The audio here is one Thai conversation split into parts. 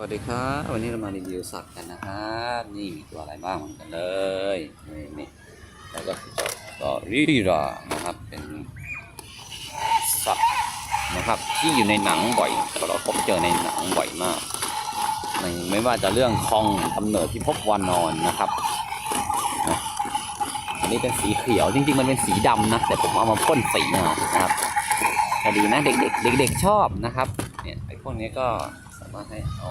สวัสดีครับวันนี้เรามารีวิวสัตว์กันนะครับนี่มีตัวอะไรบ้างเหมือนกันเลยนี่นี่แล้วก็คือเจ้าตอริรานะครับเป็นสัตว์นะครับที่อยู่ในหนังบ่อยเราพบเจอในหนังบ่อยมากในไม่ว่าจะเรื่องคองกำเนิดที่พบวานอนนะครับอันนี้เป็นสีเขียวจริงๆ มันเป็นสีดำนะแต่ผมเอามาพ่นสีมานะครับก็ดีนะเด็กๆเด็กๆชอบนะครับเนี่ยไอ้พวกนี้ก็ สามารถให้เอา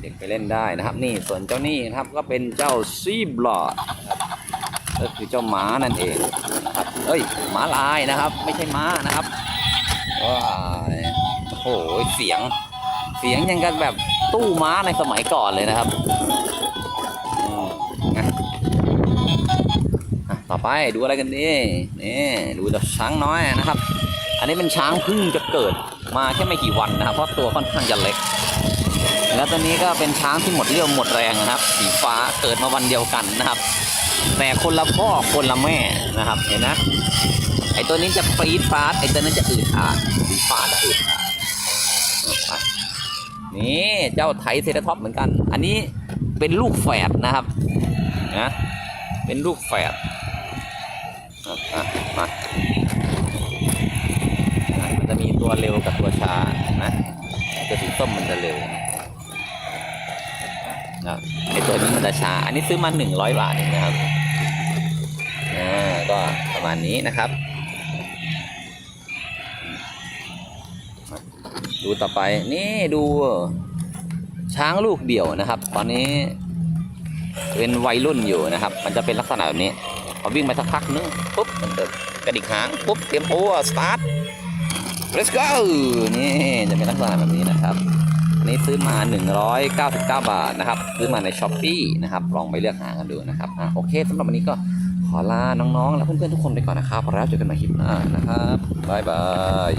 เด็กไปเล่นได้นะครับ นี่ส่วนเจ้านี่นะครับก็เป็นเจ้าซีบลอดนะครับก็คือเจ้าม้านั่นเองนะครับเอ้ยม้าลายนะครับ ไม่ใช่ม้านะครับว้ายโอ้โหเสียง เสียงยังกันแบบตู้ม้าในสมัยก่อนเลยนะครับอืมนะอะต่อไปดูอะไรกันดีนี่ดูเจ้าช้างน้อยนะครับ อันนี้เป็นช้างเพึ่งจะเกิดมาแค่ไม่กี่วันนะครับ เพราะตัวค่อนข้างจะเล็ก แล้วตัวนี้ก็เป็นช้างที่หมดเรี่ยวหมดแรงนะครับ สีฟ้าเกิดมาวันเดียวกันนะครับ แต่คนละพ่อคนละแม่นะครับ เห็นนะไอตัวนี้จะปรีดฟาดไอตัวนั้นจะอืดอาดสีฟ้าจะอืดอาดนี่เจ้าไทเซราท็อปเหมือนกัน อันนี้เป็นลูกแฝดนะครับนะเป็นลูกแฝดมามันจะมีตัวเร็วกับตัวช้านะตัวสีส้มมันจะเร็ว นะไอตัวนี้มันจะช้าอันนี้ซื้อมาหนึ่งร้อยบาทเองนะครับอ่าก็ประมาณนี้นะครับ ดูต่อไปนี่ดูช้างลูกเดี่ยวนะครับ ตอนนี้เป็นวัยรุ่นอยู่นะครับ มันจะเป็นลักษณะแบบนี้พอวิ่งไปสักพักนึงปุ๊บมันจะกระดิกหางปุ๊บเตรียมตัวสตาร์ท let's go นี่จะเป็นลักษณะแบบนี้นะครับ อันนี้ซื้อมา 199 บาทนะครับ ซื้อมาในช้อปปีนะครับ ลองไปเลือกหากันดูนะครับอะโอเคสำหรับวันนี้ก็ขอลาน้องๆ และเพื่อนๆทุกคนไปก่อนนะครับ แล้วเจอกันใหม่คลิปหน้านะครับบ๊ายบาย